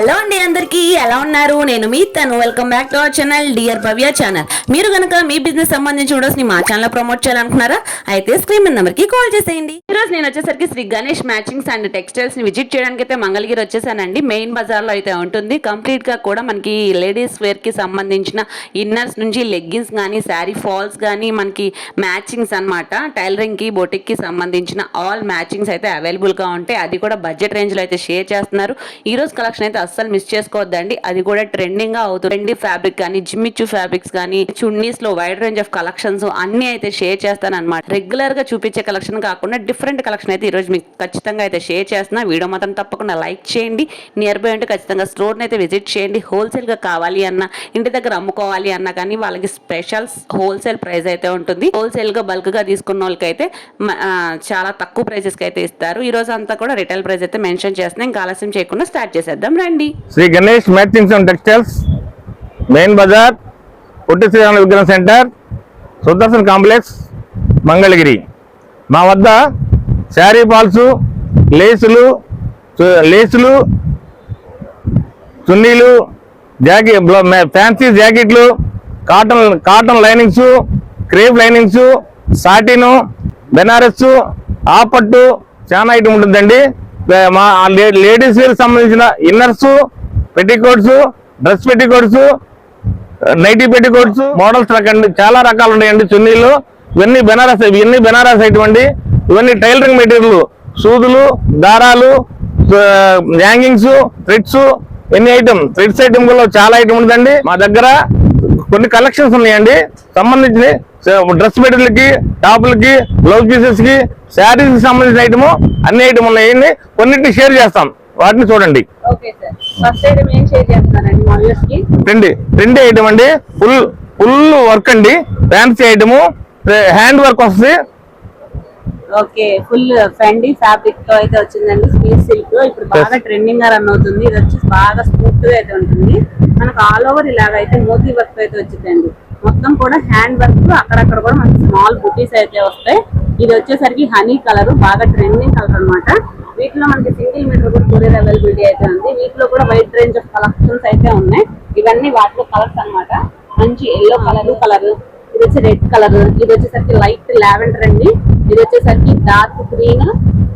Hello అండి అందరికీ ఎలా ఉన్నారు? నేను మీ తను. Welcome back to our channel dear Bhavya channel మీరు కనుక మీ బిజినెస్ సంబంధించి వీడియోస్ని మా ఛానల్ ప్రమోట్ చేయాలనుకున్నారా అయితే స్క్రీన్ నెంబర్కి కాల్ చేసేయండి. ఈరోజు నేను వచ్చేసరికి శ్రీ గణేష్ మ్యాచింగ్స్ అండ్ టెక్స్టైల్స్ని విజిట్ చేయడానికి అయితే మంగళగిరి వచ్చేసానండి. మెయిన్ బజార్లో అయితే ఉంటుంది. కంప్లీట్గా కూడా మనకి లేడీస్ వేర్కి సంబంధించిన ఇన్నర్స్ నుంచి లెగ్గిన్స్ కానీ శారీ ఫాల్స్ కానీ మనకి మ్యాచింగ్స్ అన్నమాట. టైలరింగ్కి బొటిక్కి సంబంధించిన ఆల్ మ్యాచింగ్స్ అయితే అవైలబుల్గా ఉంటాయి. అది కూడా బడ్జెట్ రేంజ్లో అయితే షేర్ చేస్తున్నారు. ఈరోజు కలెక్షన్ అయితే అస్సలు మిస్ చేసుకోవద్దండి. అది కూడా ట్రెండింగ్గా అవుతుంది. ట్రెండీ ఫ్యాబ్రిక్ కానీ జిమ్మిచ్చు ఫ్యాబ్రిక్స్ కానీ చున్నీస్లో వైడ్ రేంజ్ ఆఫ్ కలెక్షన్స్ అన్ని అయితే షేర్ చేస్తాను అనమాట రెగ్యులర్గా చూపించే కలెక్షన్ కాకుండా డిఫరెంట్ కలెక్షన్ అయితే ఈరోజు మీకు ఖచ్చితంగా అయితే షేర్ చేస్తున్నా. వీడియో మాత్రం తప్పకుండా లైక్ చేయండి. నియర్ బై ఉంటే ఖచ్చితంగా స్టోర్ అయితే విజిట్ చేయండి. హోల్సేల్గా కావాలి అన్న ఇంటి దగ్గర అమ్ముకోవాలి అన్న కానీ వాళ్ళకి స్పెషల్ హోల్సేల్ ప్రైస్ అయితే ఉంటుంది. హోల్సేల్గా బల్క్గా తీసుకున్న వాళ్ళకైతే చాలా తక్కువ ప్రైజెస్కి అయితే ఇస్తారు. ఈ రోజు అంతా కూడా రిటైల్ ప్రైస్ అయితే మెన్షన్ చేస్తున్నాం. ఇంకా ఆలస్యం చేయకుండా స్టార్ట్ చేసేద్దాం. రండి. Sri Ganesh matchings and textiles main Bazar పొట్టి శ్రీరామ విగ్రహం సెంటర్ సుదర్శన్ కాంప్లెక్స్ మంగళగిరి. మా వద్ద శారీ ఫాల్స్ లేసులు లేసులు చున్నీలు జాకెట్ ఫ్యాన్సీ జాకెట్లు cotton cotton linings crepe linings satin Banaras ఆపట్టు చాలా ఐటమ్ ఉంటుందండి. మా లేడీస్ వేర్ సంబంధించిన inners petticoats dress petticoats nightie petticoats models రకండి చాలా రకాలు ఉన్నాయండి చున్నీలు. ఇవన్నీ బెనారస్ ఇవన్నీ బెనారస్ ఐటమ్ అండి ఇవన్నీ టైలరింగ్ మెటీరియల్ సూదులు దారాలు హ్యాంగింగ్స్ థ్రెడ్స్ ఎన్ని ఐటమ్ థ్రెడ్స్ ఐటమ్ కూడా చాలా ఐటమ్ ఉందండి. మా దగ్గర కొన్ని కలెక్షన్స్ ఉన్నాయండి. సంబంధించిన డ్రెస్ మెటీరియల్కి టాపులకి బ్లౌజ్ పీసెస్కి శారీస్కి సంబంధించిన ఐటమ్ అన్ని ఐటమ్ ఉన్నాయండి. కొన్నిటిని షేర్ చేస్తాం. వాటిని చూడండి. ట్రెండీ ట్రెండీ ఐటమ్ అండి. ఫుల్ ఫుల్ వర్క్ అండి. ఫ్యాన్సీ ఐటమ్ హ్యాండ్ వర్క్ వస్తుంది. ఓకే ఫుల్ ఫెండీ ఫ్యాబ్రిక్తో అయితే వచ్చిందండి. Speed silk. ఇప్పుడు బాగా ట్రెండింగ్గా రన్ అవుతుంది. ఇది వచ్చి బాగా స్మూత్గా అయితే ఉంటుంది. మనకు ఆల్ ఓవర్ ఇలాగ అయితే మోతీ వర్క్ అయితే వచ్చిందండి. మొత్తం కూడా హ్యాండ్ వర్క్ అక్కడక్కడ కూడా మనకి స్మాల్ బుటీస్ అయితే వస్తాయి. ఇది వచ్చేసరికి హనీ కలర్ బాగా ట్రెండింగ్ కలర్ అన్నమాట. వీటిలో మనకి సింగిల్ మీటర్ కూడా కొరియర్ అవైలబిలిటీ అయితే ఉంది. వీటిలో కూడా వైడ్ రేంజ్ ఆఫ్ కలెక్షన్స్ అయితే ఉన్నాయి. ఇవన్నీ వాటిలో కలర్స్ అన్నమాట. మంచి ఎల్లో కలర్ కలర్ ఇది వచ్చి రెడ్ కలర్ ఇది వచ్చేసరికి లైట్ లావెండర్ అండి. ఇది వచ్చేసరికి డార్క్ గ్రీన్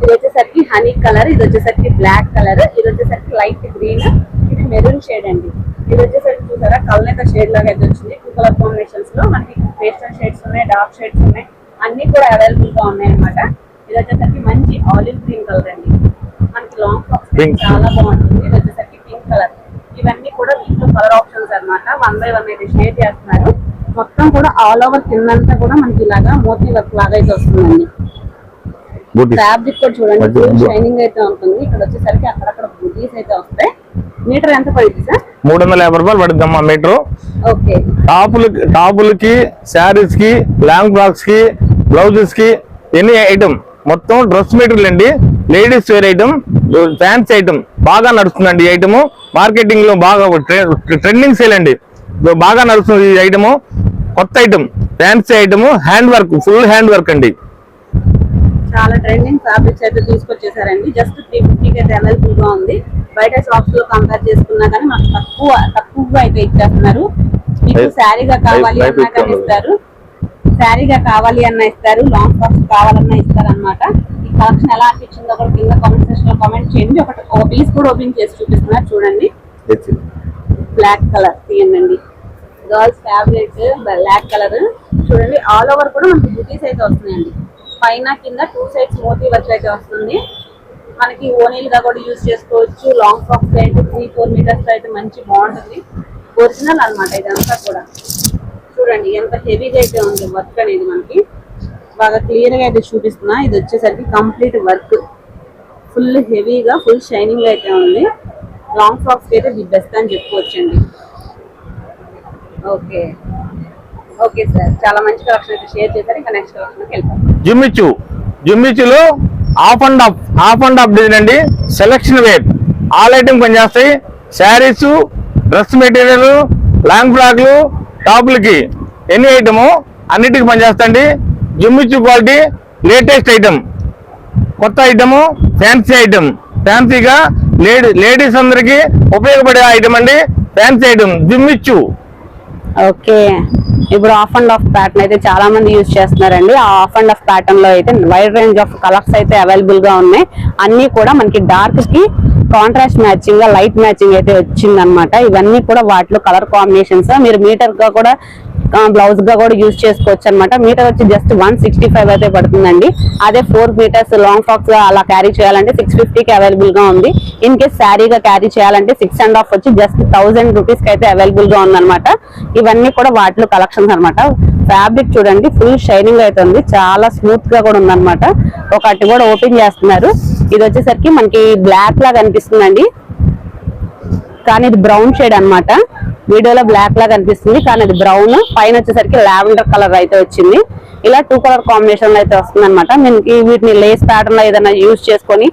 ఇది వచ్చేసరికి హనీ కలర్ ఇది వచ్చేసరికి బ్లాక్ కలర్ ఇది వచ్చేసరికి లైట్ గ్రీన్ ఇది మెరూన్ షేడ్ అండి. ఇది వచ్చేసరికి చూసారా? కల్నేత షేడ్ లాగా అయితే వచ్చింది. టూ కలర్ కాంబినేషన్స్లో మనకి పేస్టల్ షేడ్స్ ఉన్నాయి డార్క్ షేడ్స్ ఉన్నాయి. అన్ని కూడా అవైలబుల్గా ఉన్నాయి అన్నమాట ఇది వచ్చేసరికి మంచి ఆలివ్ గ్రీన్ కలర్ అండి. మనకి లాంగ్ ఫ్రాక్స్. చాలా బాగుంటుంది. ఇది వచ్చేసరికి పింక్ కలర్ ఇవన్నీ కూడా వీటిలో కలర్ ఆప్షన్స్ అన్నమాట. వన్ బై వన్ అయితే షేర్ చేస్తున్నారు. మొత్తం కూడా ఆల్ ఓవర్ కిందంతా కూడా మనకి ఇలాగా మోతీ వర్క్ లాగా అయితే వస్తుందండి. ఫ్యాబ్రిక్ కూడా చూడండి. షైనింగ్ అయితే ఉంటుంది. ఇక్కడ వచ్చేసరికి అక్కడక్కడ బుటీస్ అయితే వస్తాయి. మీటర్ ఎంత పడుతుంది సార్? మూడు వందల యాభై రూపాయలు పడుతుందమ్మా మీటరు ఓకే టాపులకి టాపులకి శారీస్కి లాంగ్ ఫ్రాక్స్కి బ్లౌజెస్కి ఎన్ని ఐటమ్ మొత్తం డ్రెస్ మెటీరియల్ అండి. Ladies wear item fancy item బాగా నడుస్తుందండి ఈ ఐటమ్ మార్కెటింగ్లో బాగా ట్రెండింగ్ సేల్ అండి. బాగా నడుస్తుంది ఈ ఐటమ్ కొత్త item fancy item hand work full hand work అండి. చాలా ట్రెండింగ్ ఫ్యాబ్రిక్స్ అయితే తీసుకొచ్చేసారండి. జస్ట్ త్రీ ఫిఫ్టీకి అయితే అవైలబుల్గా ఉంది. బయట షాప్స్లో కంపేర్ చేసుకున్నా కానీ మనకు తక్కువ తక్కువగా అయితే ఇచ్చేస్తున్నారు. మీకు శారీగా కావాలి అన్నా కానీ. ఇస్తారు. శారీగా కావాలి అన్న ఇస్తారు లాంగ్ ఫ్రాక్స్ కావాలన్నా ఇస్తారు అనమాట ఈ కలెక్షన్ ఎలా అనిపించిందో కూడా కింద కామెంట్ సెక్షన్లో కామెంట్ చేయండి. ఒకటి ఒక పీస్ కూడా ఓపెన్ చేసి చూపిస్తున్నారు. చూడండి. బ్లాక్ కలర్ తీయండి గర్ల్స్ ఫేవరెట్ బ్లాక్ కలర్. చూడండి ఆల్ ఓవర్ కూడా మనకి బుటీస్ అయితే వస్తున్నాయండి. పైన కింద టూ సైడ్స్ మోతీ వర్క్ అయితే వస్తుంది. మనకి ఓనీలుగా కూడా యూజ్ చేసుకోవచ్చు. లాంగ్ ఫ్రాక్స్ అయితే త్రీ ఫోర్ మీటర్స్ అయితే మంచి బాగుంటుంది. ఒరిజినల్ అన్నమాట ఇదంతా కూడా. చూడండి ఎంత హెవీగా అయితే ఉంది వర్క్ అనేది మనకి. బాగా క్లియర్గా అయితే చూపిస్తున్నా. ఇది వచ్చేసరికి కంప్లీట్ వర్క్. ఫుల్ హెవీగా ఫుల్ షైనింగ్ అయితే ఉంది. లాంగ్ ఫ్రాక్స్కి అయితే ది బెస్ట్ అని చెప్పుకోవచ్చండి. ఓకే. Okay sir. చాలా మంచి కలెక్షన్ అయితే షేర్ చేశారు. ఇంకా నెక్స్ట్ కలెక్షన్కి వెళ్తాం. Jimmy Choo. జిమ్మిచ్చులో half and half half and half design అండి. Selection wear. ఆల్ ఐటమ్ పనిచేస్తాయి శారీస్ డ్రెస్ మెటీరియల్ లాంగ్ ఫ్రాక్లు టాపులకి ఎన్ని ఐటము అన్నిటికీ పనిచేస్తండి Jimmy Choo quality latest item కొత్త ఐటము ఫ్యాన్సీ ఐటమ్ ఫ్యాన్సీగా లేడీ లేడీస్ అందరికి ఉపయోగపడే ఐటమ్ అండి. Fancy item Jimmy Choo. Okay. ఇప్పుడు ఆఫ్ అండ్ ఆఫ్ ప్యాటర్న్ అయితే చాలా మంది యూజ్ చేస్తున్నారండి. ఆ ఆఫ్ అండ్ ఆఫ్ ప్యాటర్న్లో అయితే వైడ్ రేంజ్ ఆఫ్ కలర్స్ అయితే అవైలబుల్గా ఉన్నాయి. అన్ని కూడా మనకి డార్క్కి కాంట్రాస్ట్ మ్యాచింగ్గా లైట్ మ్యాచింగ్ అయితే వచ్చింది అనమాట ఇవన్నీ కూడా వాటిలో కలర్ కాంబినేషన్స్ మీరు మీటర్గా కూడా బ్లౌజ్గా కూడా యూజ్ చేసుకోవచ్చు అనమాట మీటర్ వచ్చి జస్ట్ వన్ సిక్స్టీ ఫైవ్ అయితే పడుతుందండి. అదే ఫోర్ మీటర్స్ లాంగ్ ఫ్రాక్స్ అలా క్యారీ చేయాలంటే సిక్స్ ఫిఫ్టీకి అవైలబుల్గా ఉంది. ఇన్ కేస్ శారీగా క్యారీ చేయాలంటే సిక్స్ అండ్ హాఫ్ వచ్చి జస్ట్ థౌసండ్ రూపీస్కి అయితే అవైలబుల్గా ఉందన్నమాట. ఇవన్నీ కూడా వాటిలో కలెక్షన్స్ అనమాట ఫ్యాబ్రిక్ చూడండి ఫుల్ షైనింగ్ అయితే ఉంది. చాలా స్మూత్గా కూడా ఉందన్నమాట. ఒకటి కూడా ఓపెన్ చేస్తున్నారు. ఇది వచ్చేసరికి మనకి బ్లాక్ లాగా అనిపిస్తుందండి. కానీ ఇది బ్రౌన్ షేడ్ అన్నమాట. వీడియోలో బ్లాక్ లాగా అనిపిస్తుంది కానీ అది బ్రౌన్ పైన వచ్చేసరికి లావెండర్ కలర్ అయితే వచ్చింది. ఇలా టూ కలర్ కాంబినేషన్లో అయితే వస్తుంది అనమాట వీటిని లేస్ ప్యాటర్న్లో ఏదైనా యూజ్ చేసుకొని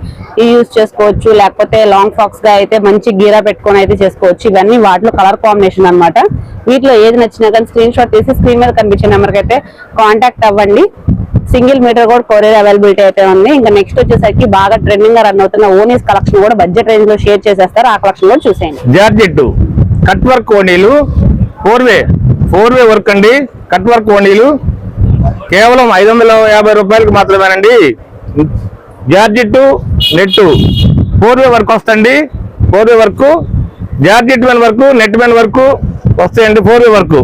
యూజ్ చేసుకోవచ్చు. లేకపోతే లాంగ్ ఫ్రాక్స్గా అయితే మంచి గీరా పెట్టుకొని అయితే చేసుకోవచ్చు. ఇవన్నీ వాటిలో కలర్ కాంబినేషన్ అనమాట వీటిలో ఏది నచ్చినా కానీ స్క్రీన్ షాట్ తీసి స్క్రీన్ మీద కనిపించే నెంబర్కి అయితే కాంటాక్ట్ అవ్వండి. సింగిల్ మీటర్ కూడా కొరియర్ అవైలబిలిటీ అయితే ఉంది. ఇంకా నెక్స్ట్ వచ్చేసరికి బాగా ట్రెండింగ్గా రన్ అవుతున్న ఓనీస్ కలెక్షన్ కూడా బడ్జెట్ రేంజ్లో షేర్ చేసేస్తారు. ఆ కలెక్షన్ కూడా చూసేయండి. Cut work ఓణీలు four way four way work అండి. కట్ వర్క్ ఓణీలు కేవలం ఐదు వందల యాభై రూపాయలకు మాత్రమేనండి. Georgette net. Four way work వస్తుంది four way work georgette men work net men work వస్తాయండి. Four way work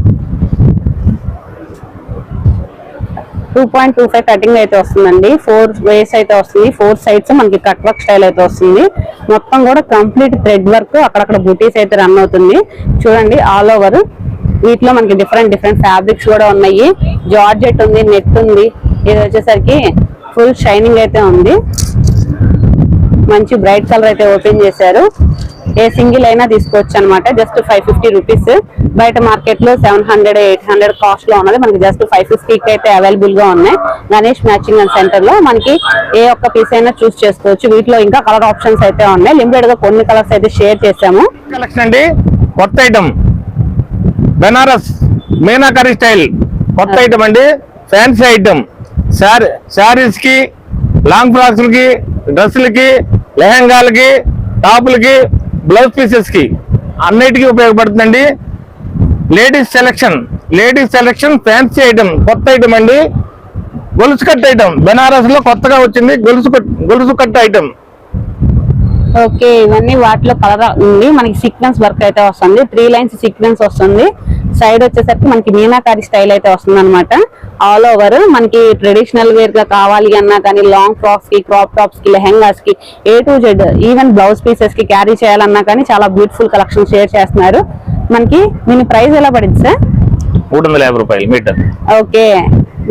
two point two five cutting అయితే వస్తుందండి. ఫోర్ వేస్ అయితే వస్తుంది. ఫోర్ సైడ్స్ మనకి కట్ వర్క్ స్టైల్ అయితే వస్తుంది. మొత్తం కూడా కంప్లీట్ థ్రెడ్ వర్క్ అక్కడక్కడ బుటీస్ అయితే రన్ అవుతుంది. చూడండి ఆల్ ఓవర్. వీటిలో మనకి డిఫరెంట్ డిఫరెంట్ ఫ్యాబ్రిక్స్ కూడా ఉన్నాయి. జార్జెట్ ఉంది నెట్ ఉంది. ఇది వచ్చేసరికి ఫుల్ షైనింగ్ అయితే ఉంది. మంచి బ్రైట్ కలర్ అయితే ఓపెన్ చేశారు. ఏ సింగిల్ అయినా తీసుకోవచ్చు అనమాట జస్ట్ ఫైవ్ ఫిఫ్టీ రూపీస్ బయట మార్కెట్లో సెవెన్ హండ్రెడ్ ఎయిట్ హండ్రెడ్ కాస్ట్లో ఉన్నది. మనకి జస్ట్ ఫైవ్ ఫిఫ్టీకి అయితే అవైలబుల్గా ఉన్నాయి. గణేష్ మ్యాచింగ్ అండ్ సెంటర్లో మనకి ఏ ఒక్క పీస్ అయినా చూస్ చేసుకోవచ్చు. వీటిలో ఇంకా కలర్ ఆప్షన్స్ అయితే ఉన్నాయి. లిమిటెడ్గా కొన్ని కలర్స్ అయితే షేర్ చేసాము కలెక్షన్ అండి. కొత్త ఐటమ్ బెనారస్ మీనాకరీ స్టైల్ కొత్త ఐటమ్ అండి. ఫ్యాన్సీ ఐటమ్ శారీస్కి లాంగ్ ఫ్రాక్స్కి డ్రెస్సులకి లెహంగాలకి టాపులకి బ్లౌజ్ పీసెస్కి అన్నిటికీ ఉపయోగపడుతుందండి. Ladies selection ladies selection fancy item కొత్త ఐటమ్ అండి. గొలుసు కట్ ఐటమ్ బెనారస్లో కొత్తగా వచ్చింది గొలుసు కట్ గొలుసు కట్ ఐటమ్ ఓకే ఇవన్నీ వాటిలో కలర్ ఉంది. మనకి సీక్వెన్స్ వర్క్ అయితే వస్తుంది. త్రీ లైన్స్ సీక్వెన్స్ వస్తుంది. సైడ్ వచ్చేసరికి మనకి మీనాకారి స్టైల్ అయితే వస్తుంది అనమాట ఆల్ ఓవర్ మనకి ట్రెడిషనల్ వేర్గా కావాలి అన్నా కానీ లాంగ్ ఫ్రాక్స్కి క్రాప్ టాప్స్కి లెహెంగాస్కి A to Z even blouse పీసెస్కి carry చేయాలన్నా కానీ చాలా బ్యూటిఫుల్ కలెక్షన్ షేర్ చేస్తున్నారు. మనకి దీని ప్రైస్ ఎలా పడింది సార్ మూడు వందల యాభై రూపాయలు మీటర్ ఓకే.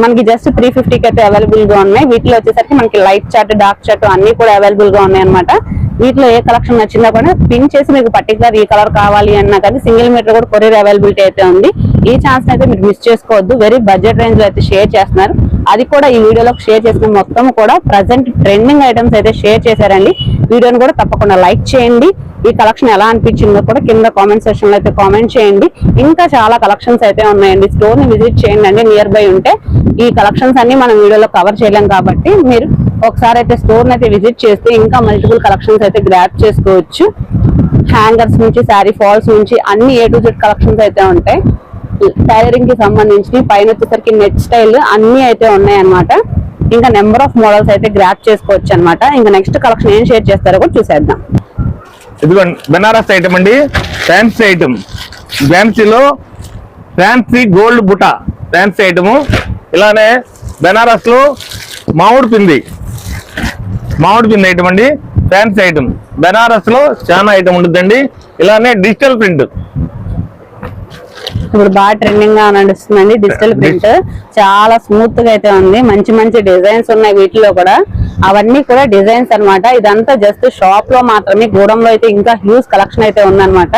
మనకి జస్ట్ త్రీ ఫిఫ్టీకి అయితే అవైలబుల్గా ఉన్నాయి. వీటిలో వచ్చేసరికి మనకి లైట్ చార్ట్ డార్క్ చార్ట్ అన్ని కూడా అవైలబుల్గా ఉన్నాయి అనమాట వీటిలో ఏ కలెక్షన్ నచ్చినా కూడా పిన్ చేసి మీకు పర్టికులర్ ఈ కలర్ కావాలి అన్నా కానీ సింగిల్ మీటర్ కూడా కొరియర్ అవైలబిలిటీ అయితే ఉంది. ఈ ఛాన్స్ అయితే మీరు మిస్ చేసుకోవద్దు. వెరీ బడ్జెట్ రేంజ్లో అయితే షేర్ చేస్తున్నారు. అది కూడా ఈ వీడియోలో షేర్ చేసిన మొత్తం కూడా ప్రజెంట్ ట్రెండింగ్ ఐటమ్స్ అయితే షేర్ చేశారండి. వీడియోని కూడా తప్పకుండా లైక్ చేయండి. ఈ కలెక్షన్ ఎలా అనిపించిందో కూడా కింద కామెంట్ సెక్షన్లో అయితే కామెంట్ చేయండి. ఇంకా చాలా కలెక్షన్స్ అయితే ఉన్నాయండి. స్టోర్ని విజిట్ చేయండి అండి నియర్ బై ఉంటే ఈ కలెక్షన్స్ అన్ని మనం వీడియోలో కవర్ చేయలేం కాబట్టి మీరు ఒకసారి అయితే స్టోర్ అయితే విజిట్ చేస్తే ఇంకా మల్టిపుల్ కలెక్షన్స్ అయితే గ్రాప్ చేసుకోవచ్చు. హ్యాంగర్స్ నుంచి శారీ ఫాల్స్ నుంచి అన్ని ఏ టు జెడ్ కలెక్షన్స్ అయితే ఉంటాయి. టైలరింగ్కి సంబంధించి పైన వచ్చేసరికి నెట్ స్టైల్ అన్ని అయితే ఉన్నాయన్నమాట. ఇంకా నెంబర్ ఆఫ్ మోడల్స్ అయితే గ్రాప్ చేసుకోవచ్చు అనమాట ఇంకా నెక్స్ట్ కలెక్షన్ ఏం షేర్ చేస్తారో కూడా చూసేద్దాం. ఇదిగోండి బెనారస్ ఐటమ్ అండి. Fancy item. ఫ్యాన్సీలో ఫ్యాన్సీ గోల్డ్ బుట్ట ఫ్యాన్సీ ఐటము. ఇలానే బెనారస్లో మామిడి పిండి. మామిడి పిండి ఐటమ్ అండి. Fancy item. బెనారస్లో చాలా ఐటమ్ ఉంటుందండి. ఇలానే డిజిటల్ ప్రింట్. ఇప్పుడు బాగా ట్రెండింగ్గా నడుస్తుందండి డిజిటల్ ప్రింట్ చాలా స్మూత్గా అయితే ఉంది. మంచి మంచి డిజైన్స్ ఉన్నాయి వీటిలో కూడా. అవన్నీ కూడా డిజైన్స్ అన్నమాట. ఇదంతా జస్ట్ షాప్లో మాత్రమే గూడెంలో అయితే ఇంకా హ్యూజ్ కలెక్షన్ అయితే ఉందన్నమాట.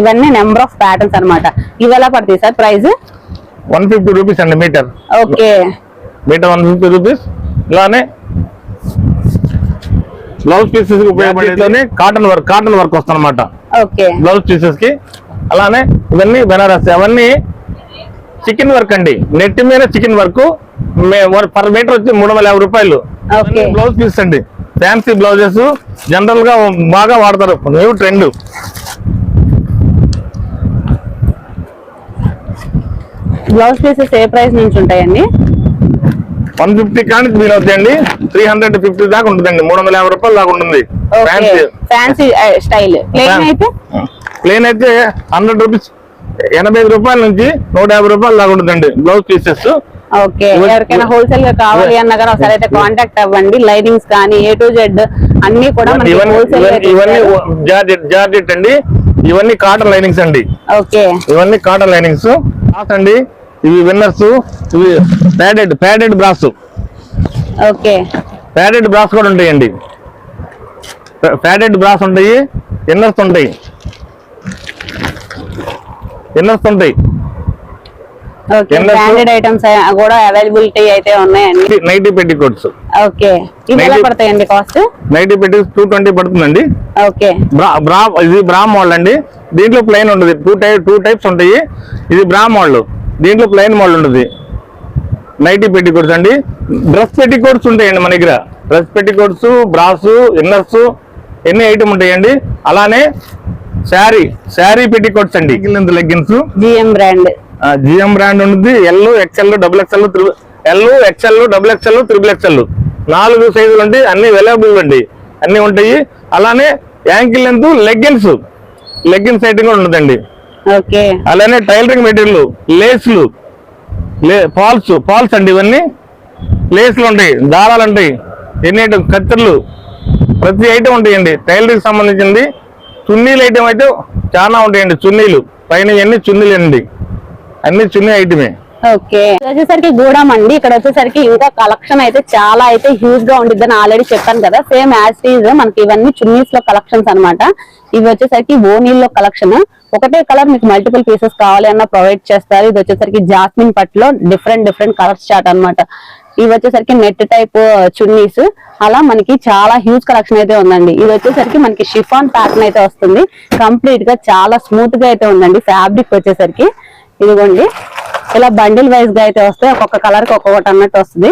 ఇవన్నీ నెంబర్ ఆఫ్ ప్యాటర్న్స్ అన్నమాట. ఇవి ఎలా పడతాయి sir price one fifty rupees అండి metre okay metre one fifty rupees ఇలానే బ్లౌజ్ పీసెస్ ఉపయోగపడేది కాటన్ వర్క్ కాటన్ వర్క్ వస్తుందన్నమాట. ఓకే బ్లౌజ్ పీసెస్కి అలానే ఇవన్నీ బెనారస్ అవన్నీ చికెన్ వర్క్ అండి. నెట్ మీద చికెన్ వర్క్. పర్ మీటర్ వచ్చి మూడు వందల యాభై రూపాయలు. బ్లౌజ్ పీస్ అండి. Fancy blouses. జనరల్గా బాగా వాడతారు. New trend. బ్లౌజ్ పీసెస్ ఏ ప్రైస్ నుంచి ఉంటాయండి? వన్ ఫిఫ్టీ కానీ మీరు అవుతాయండి. త్రీ హండ్రెడ్ ఫిఫ్టీ దాకా ఉంటుందండి. మూడు వందల యాభై రూపాయలు దాకా ఉంటుంది. Fancy fancy style. అయితే? ప్లేన్ అయితే హండ్రెడ్ రూపీస్ ఎనభై ఐదు రూపాయల నుంచి నూట యాభై రూపాయలు దాకా ఉంటుందండి బ్లౌజ్ పీసెస్ ఓకే ఎవరికైనా హోల్సేల్గా కావాలి అన్నా కానీ ఒకసారి అయితే కాంటాక్ట్ అవ్వండి. లైనింగ్స్ కానీ ఏ టు జెడ్ అన్ని కూడా ఇవన్నీ జార్జెట్ అండి. ఇవన్నీ కాటన్ లైనింగ్స్ అండి. ఓకే. ఇవన్నీ కాటన్ లైనింగ్స్ క్లాత్ అండి ఇవి విన్నర్స్ ఇవి padded padded bras okay. Padded bras కూడా ఉంటాయండి. ప్యాడెడ్ బ్రాస్ ఉంటాయి ఇన్నర్స్ ఉంటాయి. ఇన్నర్స్ ఉంటాయి. బ్రాండెడ్ ఐటమ్స్ కూడా అవైలబిలిటీ అయితే ఉన్నాయండి. నైటీ పెట్టి కోట్స్. ఓకే ఇవి ఎలా Maybe- పడతాయండి కాస్ట్ నైటీ పెట్టి టూ ట్వంటీ పడుతుందండి. ఓకే. బ్రా బ్రా ఇది బ్రా మోడల్ అండి. దీంట్లో ప్లెయిన్ ఉంటుంది. టూ టైప్ టూ టైప్స్ ఉంటాయి. ఇది బ్రా మోడల్. దీంట్లో ప్లెయిన్ మోడల్ ఉంటుంది. నైటీ పెట్టి కోట్స్ అండి. డ్రెస్ పెట్టి కోట్స్ ఉంటాయండి మన దగ్గర. Dress petticoats bras inners ఎన్ని ఐటమ్ ఉంటాయండి. అలానే శారీ శారీ పెట్టి కోట్స్ అండి leggings GM brand GM brand ఉంటుంది L XL double XL triple L XL double XL triple XL నాలుగు సైజులు ఉంటాయి అన్ని అవైలబుల్ అండి. అన్ని ఉంటాయి. అలానే ankle length leggings leggings item కూడా ఉంటుందండి ఓకే. అలానే టైలరింగ్ మెటీరియల్ లేస్లు లే. ఫాల్స్ ఫాల్స్ అండి ఇవన్నీ. లేస్లు ఉంటాయి. దారాలు ఉంటాయి. ఎన్ని ఐటమ్ కత్తెర్లు. ప్రతి ఐటమ్ ఉంటాయండి. టైలరింగ్ సంబంధించింది. చున్నీలు ఐటమ్ అయితే చాలా ఉంటాయండి చున్నీలు. పైన ఇవన్నీ చున్నీలు అండి. అన్ని చున్నీ ఐటమే ఓకే. వచ్చేసరికి గూడెం అండి. ఇక్కడ వచ్చేసరికి ఇంకా కలెక్షన్ అయితే చాలా అయితే హ్యూజ్గా ఉండిద్దని ఆల్రెడీ చెప్పాను కదా. సేమ్ యాజ్ ఈజ్ మనకి ఇవన్నీ చున్నీస్లో కలెక్షన్స్ అనమాట ఇవి వచ్చేసరికి ఓనీల్లో కలెక్షన్ ఒకటే కలర్ మీకు మల్టిపుల్ పీసెస్ కావాలి అన్న ప్రొవైడ్ చేస్తారు. ఇది వచ్చేసరికి జాస్మిన్ పట్టులో డిఫరెంట్ డిఫరెంట్ కలర్స్ చాట్ అన్నమాట. ఇవి వచ్చేసరికి నెట్ టైప్ చున్నీస్. అలా మనకి చాలా హ్యూజ్ కలెక్షన్ అయితే ఉందండి. ఇది వచ్చేసరికి మనకి షిఫాన్ ప్యాటర్న్ అయితే వస్తుంది. కంప్లీట్గా చాలా స్మూత్గా అయితే ఉందండి. ఫ్యాబ్రిక్ వచ్చేసరికి. ఇదిగోండి. ఇలా బండిల్ వైజ్గా అయితే వస్తాయి ఒక్కొక్క కలర్కి ఒక్కొక్కటి అన్నట్టు వస్తుంది.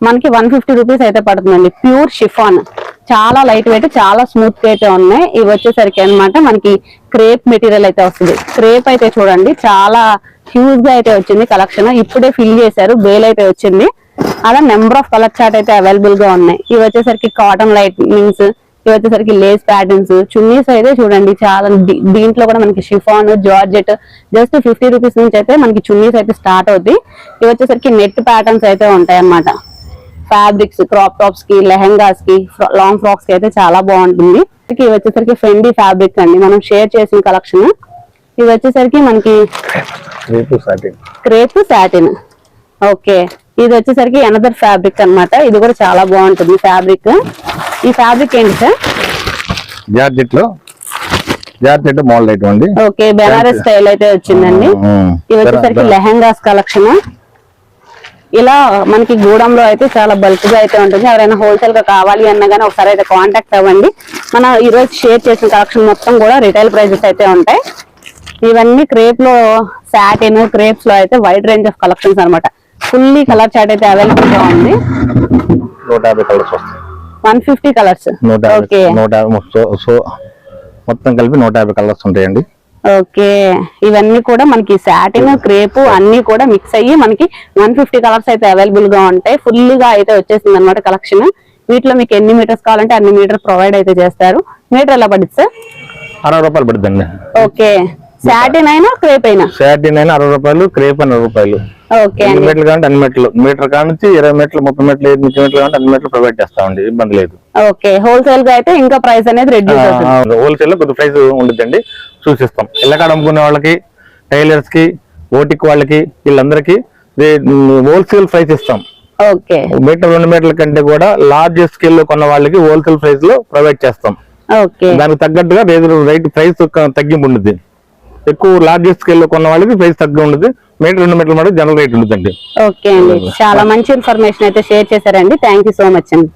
మనకి వన్ ఫిఫ్టీ రూపీస్ అయితే పడుతుందండి. ప్యూర్ షిఫాన్ చాలా లైట్ వెయిట్ చాలా స్మూత్గా అయితే ఉన్నాయి. ఇవి వచ్చేసరికి అన్నమాట మనకి క్రేప్ మెటీరియల్ అయితే వస్తుంది. క్రేప్ అయితే చూడండి. చాలా హ్యూజ్గా అయితే వచ్చింది కలెక్షన్ ఇప్పుడే ఫిల్ చేశారు. బేల్ అయితే వచ్చింది. అలా నెంబర్ ఆఫ్ కలర్ చార్ట్ అయితే అవైలబుల్గా ఉన్నాయి. ఇవి వచ్చేసరికి కాటన్ లైట్నింగ్స్ ఇవి వచ్చేసరికి లేస్ ప్యాటర్న్స్ చున్నీస్ అయితే చూడండి చాలా దీంట్లో కూడా మనకి chiffon georgette just fifty rupees నుంచి అయితే మనకి చున్నీస్ అయితే స్టార్ట్ అవుతాయి. ఇవి వచ్చేసరికి నెట్ ప్యాటర్న్స్ అయితే ఉంటాయి అన్నమాట ఫ్యాబ్రిక్స్ క్రాప్ టాప్స్కి లెహెంగాస్కి లాంగ్ ఫ్రాక్స్కి అయితే చాలా బాగుంటుంది. ఇవి వచ్చేసరికి ఫెండీ ఫ్యాబ్రిక్ అండి. మనం షేర్ చేసిన కలెక్షన్ ఇవి వచ్చేసరికి మనకి క్రేప్ సాటిన్ ఓకే ఇది వచ్చేసరికి అనదర్ ఫ్యాబ్రిక్ అన్నమాట. ఇది కూడా చాలా బాగుంటుంది ఫ్యాబ్రిక్ ఈ ఫ్యాబ్రిక్ ఏంటి సార్ జార్జెట్లో జార్జెట్ మోడల్ ఐటమ్ అండి ఓకే బెనారస్ స్టైల్ అయితే వచ్చిందండి. ఇవి వచ్చేసరికి లెహెంగాస్ కలెక్షన్. ఇలా మనకి గూడెంలో అయితే చాలా బల్క్గా అయితే ఉంటుంది. ఎవరైనా హోల్సేల్గా కావాలి అన్నా కానీ ఒకసారి అయితే కాంటాక్ట్ అవ్వండి. మనం ఈ రోజు షేర్ చేసిన కలెక్షన్ మొత్తం కూడా రిటైల్ ప్రైజెస్ అయితే ఉంటాయి. ఇవన్నీ క్రేప్లో సాటిన్ క్రేప్స్లో అయితే వైడ్ రేంజ్ ఆఫ్ కలెక్షన్స్ అన్నమాట. ఫుల్లీ కలర్ చాట్ అయితే అవైలబుల్గా ఉంది. నూట యాభై కలర్స్ వస్తాయి. One fifty colours. ఓకే. నూట సో మొత్తం కలిపి నూట యాభై కలర్స్ ఉంటాయండి. ఓకే. ఇవన్నీ కూడా మనకి సాటిన్ క్రేప్ అన్ని కూడా మిక్స్ అయ్యి మనకి వన్ ఫిఫ్టీ కలర్స్ అయితే అవైలబుల్గా ఉంటాయి. ఫుల్గా అయితే వచ్చేసింది అనమాట కలెక్షన్. వీటిలో మీకు ఎన్ని మీటర్స్ కావాలంటే అన్ని మీటర్ ప్రొవైడ్ అయితే చేస్తారు. మీటర్ ఎలా పడుతుంది సార్ అరవై రూపాయలు పడుతుందండి ఓకే. సాటిన్ అయినా క్రేప్ అయినా? షార్టిన్ అయినా అరవై రూపాయలు క్రేప్ అరవై రూపాయలు. ఎన్ని మీటర్లు కావాలంటే అన్ని మీటర్లు మీటర్ కానుంచి ఇరవై మీటర్లు ముప్పై మీటర్లు ముప్పై మీటర్లు కావాలంటే అన్ని మీటర్లు ప్రొవైడ్ చేస్తామండి ఇబ్బంది లేదు. ఓకే హోల్సేల్గా అయితే ఇంకా ప్రైస్ అనేది రెడ్యూస్ అవుతుంది. హోల్సేల్లో కొద్ది ప్రైస్ ఉంటుందండి చూసిస్తాం. ఇళ్ళకాడ అమ్ముకునే వాళ్ళకి టైలర్స్కి ఓటిక్ వాళ్ళకి వీళ్ళందరికీ హోల్సేల్ ప్రైస్ ఇస్తాం. ఓకే మీటర్ రెండు మీటర్ల కంటే కూడా లార్జ్ స్కేల్లో కొన్న వాళ్ళకి హోల్సేల్ ప్రైస్లో ప్రొవైడ్ చేస్తాం. దానికి తగ్గట్టుగా రేటు రైట్ ప్రైస్ తగ్గింపు ఉంటుంది ఎక్కువ లార్జ్ స్కేల్లో కొన్న వాళ్ళకి ప్రైస్ తగ్గి ఉండదు. మీటర్ రెండు మీటర్ల మాట జనరల్ రేట్ ఉంటుందండి. ఓకే అండి. చాలా మంచి ఇన్ఫర్మేషన్ అయితే షేర్ చేశారండి. థ్యాంక్ యూ సో మచ్ అండి.